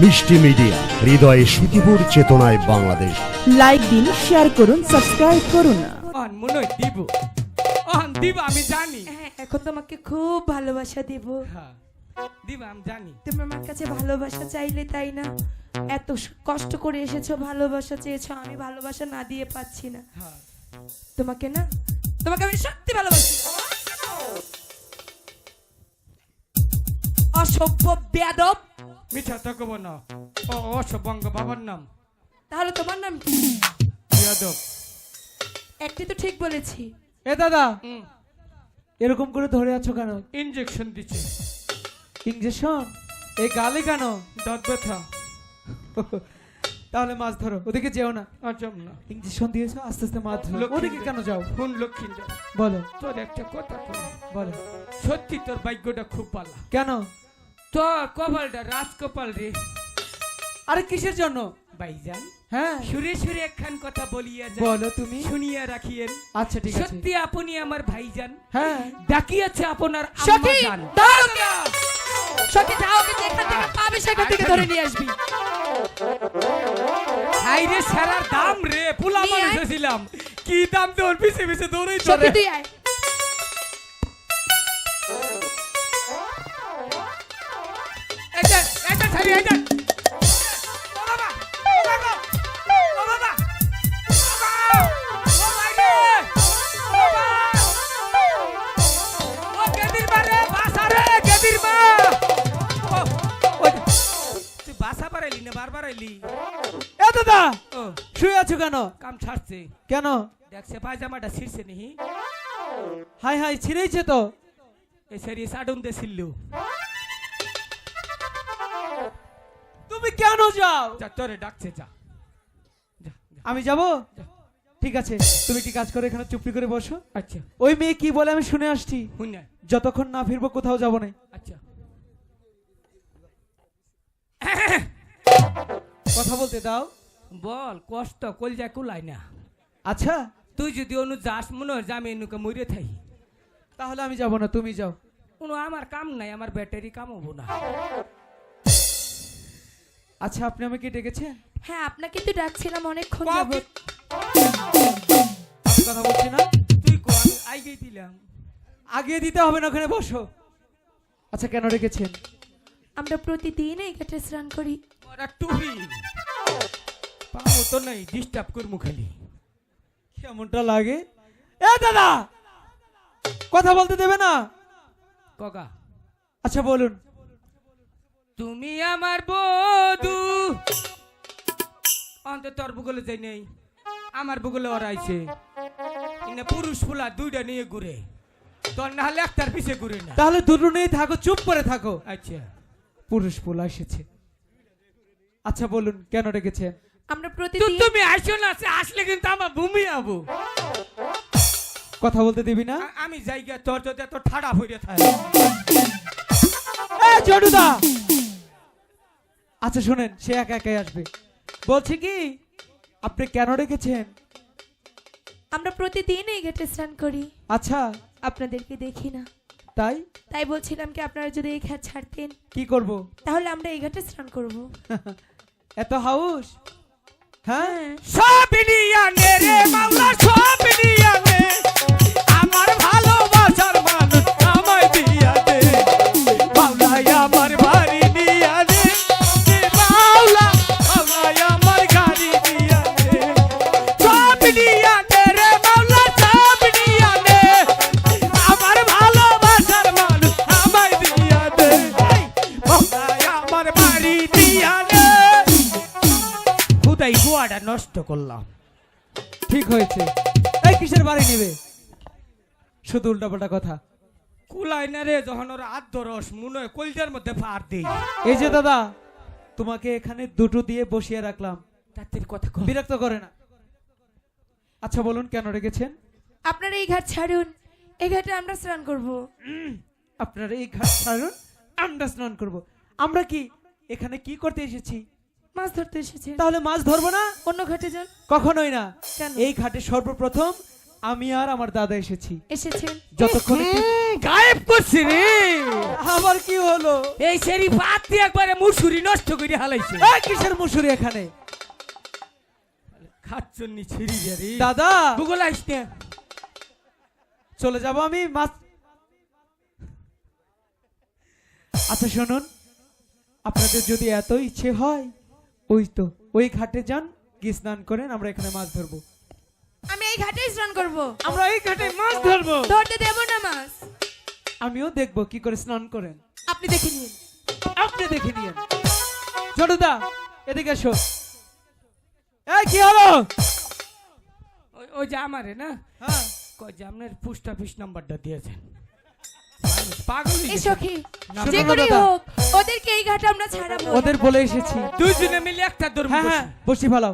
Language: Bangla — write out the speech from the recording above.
মিষ্টি মিডিয়া হৃদয়ে সুখীপুর চেতনায় বাংলাদেশ। লাইক দিন শেয়ার করুন সাবস্ক্রাইব করুন। অন মনে দিব। অন দিব আমি জানি। হ্যাঁ এখন তোমাকে খুব ভালোবাসা দেব। হ্যাঁ দিব আমি জানি। তুমি আমার কাছে ভালোবাসা চাইলে তাই না? এত কষ্ট করে এসেছ ভালোবাসা চেয়েছো আমি ভালোবাসা না দিয়ে পাচ্ছি না। হ্যাঁ। তোমাকে না তোমাকে আমি সত্যি ভালোবাসি। অসভ্য বেয়াদব মিঠা তো কব না। ও অসবঙ্গ বাবার নাম। তাহলে তোমার নাম কি? যাদব একটি তো ঠিক বলেছি। এ দাদা এরকম করে ধরে আছো কেন? ইঞ্জেকশন দিচ্ছে। ইঞ্জেকশন এই গালে কেন? দাঁত ব্যথা। তাহলে মাছ ধরো ওদিকে যেও না। আজম না। ইঞ্জেকশন দিয়েছ আস্তে আস্তে মাছ ধরো। ওদিকে কেন যাও? ফোন লক্ষ্মীন্দর বলো। তোর একটা কথা বলো। সত্যি তোর ভাগ্যটা খুব ভালো। কেন? তোর কপালটা রাজ কপাল রে। আরে কিসের জন্য? ভাইজান হ্যাঁ। সুরে সুরে একখান কথা বলিয়া যান বলো তুমি। শুনিয়া রাখিয়েন। আচ্ছা ঠিক আছে। সত্যি আপনি আমার ভাইজান। হ্যাঁ। ডাকিয়াছে আপনার সখী ওকে। সখী যাও ওকে যেখান থেকে পাবে সেখান থেকে ধরে নিয়ে আসবি। হাইরে সারার দাম রে পুলা মানুষ আয়। কি দাম তোর? পিছে পিছে দৌড়াই সখী তুই আয়। বারবার আইলি এ দাদা ও। শুয়ে আছো কেন? কাম ছাড়ছে। কেন? দেখছে পায়জামাটা ছিঁড়ছে নিহি। হাই হাই ছিঁড়েছে তো। এ সেরি সাডুন দে ছিল্লু তুমি কেন যাও? যা তোরে ডাকছে যা। আমি যাব? ঠিক আছে তুমি কি কাজ করে এখানে চুপটি করে বসো? আচ্ছা। ওই মেয়ে কি বলে আমি শুনে আসছি। যতক্ষণ না ফিরবো কোথাও যাব না। আচ্ছা। কথা বলতে দাও। বল কষ্ট কলজা কুলাই না। আচ্ছা। তুই যদি অনু যাস মনে হয় আমি এনুকে মরে থাই। তাহলে আমি যাব না তুমি যাও। কোনো আমার কাম নাই আমার ব্যাটারি কাম হব না। আচ্ছা আপনি আমাকে ডেকেছেন? হ্যাঁ আপনাকে তো ডাকছিলাম অনেকক্ষণ যাবত কথা বলছি না? তুই কো আমি আই গেই দিলাম। আগে দিতে হবে না ওখানে বসো। আচ্ছা কেন রেখেছেন আমরা প্রতিদিন এই ঘাটে স্নান করি। ওরা টুপি পাবো তো নাই ডিস্টার্ব করব খালি। কেমনটা লাগে? এ দাদা! কথা বলতে দেবে না? কগা? আচ্ছা বলুন। তুমি আমার বধু। অন্ত তোর বুগলে যাই নেই। আমার বুগলে ওরা আইছে ইনে পুরুষ ফুলা দুইটা নিয়ে ঘুরে। তোর না হলে একটার ঘুরে না। তাহলে দুটো নেই থাকো চুপ করে থাকো। আচ্ছা। পুরুষ পোলা এসেছে। আচ্ছা বলুন কেন রেখেছেন আমরা প্রতিদিন তুমি আসো না সে আসলে কিন্তু আমার ভূমি আবু। কথা বলতে দিবি না? আমি জায়গা তোর যদি এত ঠাড়া হয়ে থাকে জডুদা আচ্ছা শুনেন সে একা একাই আসবে। বলছি কি আপনি কেন রেখেছেন আমরা প্রতিদিন এই ঘাটে স্নান করি। আচ্ছা। আপনাদেরকে দেখি না। তাই? তাই বলছিলাম কি আপনারা যদি এই ঘাট ছাড়তেন। কি করব? তাহলে আমরা এই ঘাটে স্নান করব। এত হাউস? হ্যাঁ? সব নিয়া নষ্ট করলাম। ঠিক হয়েছে। এই কিসের বাড়ি নেবে? শুধু উল্টাপাল্টা কথা। কুলাই না রে যখন ওরা আদ্য রস মনে হয় কলজার মধ্যে ফার দেই। এই যে দাদা তোমাকে এখানে দুটো দিয়ে বসিয়ে রাখলাম। তাদের কথা কর বিরক্ত করে না। আচ্ছা বলুন কেন রেখেছেন? আপনারা এই ঘাট ছাড়ুন। এই ঘাটে আমরা স্নান করব। আপনারা এই ঘাট ছাড়ুন আমরা স্নান করব। আমরা কি এখানে কি করতে এসেছি? মাছ ধরতে এসেছেন। তাহলে মাছ ধরবো না? অন্য ঘাটে যান। কখনোই না। কেন? এই ঘাটে সর্বপ্রথম আমি আর আমার দাদা এসেছি। এসেছেন? যতক্ষণ গায়েব করছে রে। আবার কি হলো? এই সেরি বাদ দিয়ে একবারে মুসুরি নষ্ট করে হালাইছে। এই কিসের মুসুরি এখানে? খাচ্ছন্নি ছিড়ি রে। দাদা! গুগল আইস না। চলে যাব আমি মাছ আচ্ছা শুনুন। আপনাদের যদি এত ইচ্ছে হয় ওই তো ওই ঘাটে যান গিয়ে স্নান করেন আমরা এখানে মাছ ধরবো। আমি এই ঘাটে স্নান করব। আমরা এই ঘাটে মাছ ধরবো। ধরতে দেব না মাছ। আমিও দেখব কি করে স্নান করেন। আপনি দেখে নিন। আপনি দেখে নিয়েন ছোটদা এদিকে এসো। এই কি হলো? ওই- ওই যে আমারে না? হ্যাঁ। কই যে আপনার পোস্ট অফিস নাম্বারটা দিয়েছেন। পাগল এই গেছে। সখী যে হোক ওদেরকে এই ঘাটে আমরা ছাড়াবো ওদের বলে এসেছি। দুইজনে মিলে একটা ধর্ম হ্যাঁ হ্যাঁ বসি ভালো।